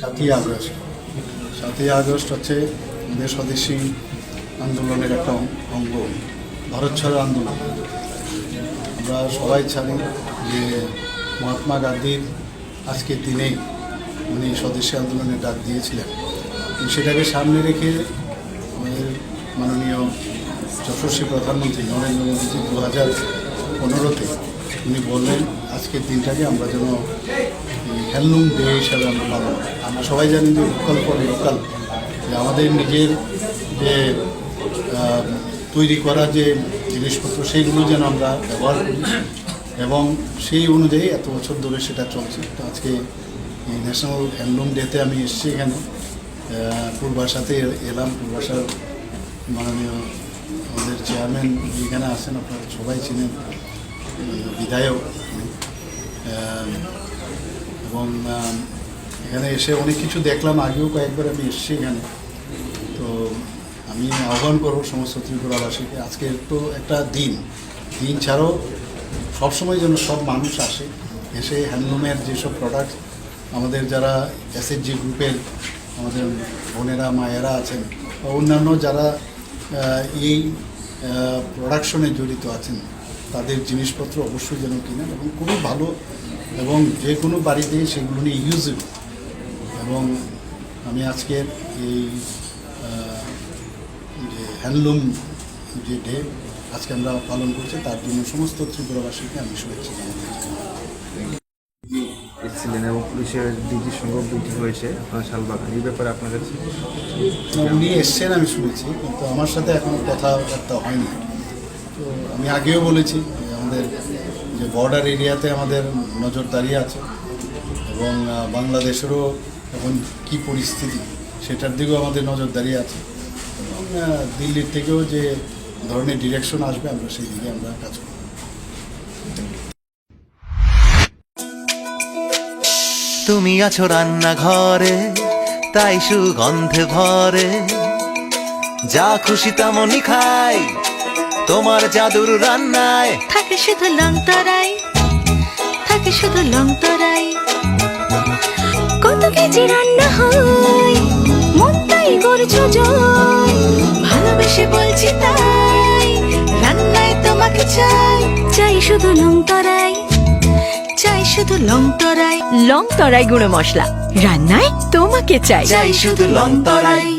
সাতই আগস্ট। সাতই আগস্ট হচ্ছে আমাদের স্বদেশী আন্দোলনের একটা অঙ্গ। ভারত ছাড়ো আন্দোলন। আমরা সবাই জানি যে মহাত্মা গান্ধীর আজকের দিনে উনি স্বদেশী আন্দোলনের ডাক দিয়েছিলেন। সেটাকে সামনে রেখে আমাদের মাননীয় যশস্বী প্রধানমন্ত্রী নরেন্দ্র মোদীজি দু হাজার পনেরোতে উনি বললেন, আজকের দিনটাকে আমরা যেন হ্যান্ডলুম ডে হিসাবে আমরা পালন। আমরা সবাই জানি যে লোকাল ফর লোকাল। যে আমাদের নিজের যে তৈরি করা যে জিনিসপত্র সেইগুলো যেন আমরা ব্যবহার করি। এবং সেই অনুযায়ী এত বছর ধরে সেটা চলছে। তো আজকে ন্যাশনাল হ্যান্ডলুম ডেতে আমি এসেছি এখানে। আহ, পূর্বাশাতে এলাম। পূর্বাশার মাননীয় আমাদের চেয়ারম্যান এখানে আছেন আপনারা সবাই চিনেন বিধায়ক। এবং এখানে এসে অনেক কিছু দেখলাম, আগেও কয়েকবার আমি এসেছি এখানে। তো আমি আহ্বান করব সমস্ত ত্রিপুরাবাসীকে, আজকে তো একটা দিন। দিন ছাড়াও সবসময় যেন সব মানুষ আসে, এসে হ্যান্ডলুমের যেসব প্রোডাক্ট আমাদের যারা এসএসজি গ্রুপের আমাদের বোনেরা, মায়েরা আছেন, বা অন্যান্য যারা এই প্রোডাকশনে জড়িত আছেন, তাদের জিনিসপত্র অবশ্যই যেন কিনেন এবং খুবই ভালো এবং যে কোনো বাড়িতে সেগুলো নিয়ে ইউজেবল এবং আমি আজকের এই যে হ্যান্ডলুম যে ডে আজকে আমরা পালন করছি তার জন্য সমস্ত ত্রিপুরাবাসীকে আমি শুভেচ্ছা জানাতে চাই এসেছিলেন এবং পুলিশের ডিজির সঙ্গে মিটিং হয়েছে। আপনার শালবাগান এই ব্যাপারে আপনার কাছে উনি এসছেন আমি শুনেছি কিন্তু আমার সাথে এখনও কথাবার্তা হয়নি। তো আমি আগেও বলেছি আমাদের যে বর্ডার এরিয়াতে আমাদের নজরদারি আছে এবং বাংলাদেশেরও এখন কি পরিস্থিতি সেটার দিকেও আমাদের নজরদারি আছে। এবং দিল্লির থেকেও যে ধরনের ডিরেকশন আসবে, আমরা সেই দিকে আমরা কাজ করব। তুমি আছো রান্নাঘরে, তাই সুগন্ধে ভরে। যা খুশি তেমনই খাই তোমার জাদুর রান্নায়। থাকে শুধু লং তরাই থাকে শুধু লং তরাই। কত কেজি রান্না হয় মন তাই করছ জয়। ভালোবেসে বলছি তাই রান্নায় তোমাকে চাই। চাই শুধু লং তরাই চাই শুধু লং তরাই। লং তরাই গুঁড়ো মশলা রান্নায় তোমাকে চাই। চাই শুধু লং তরাই।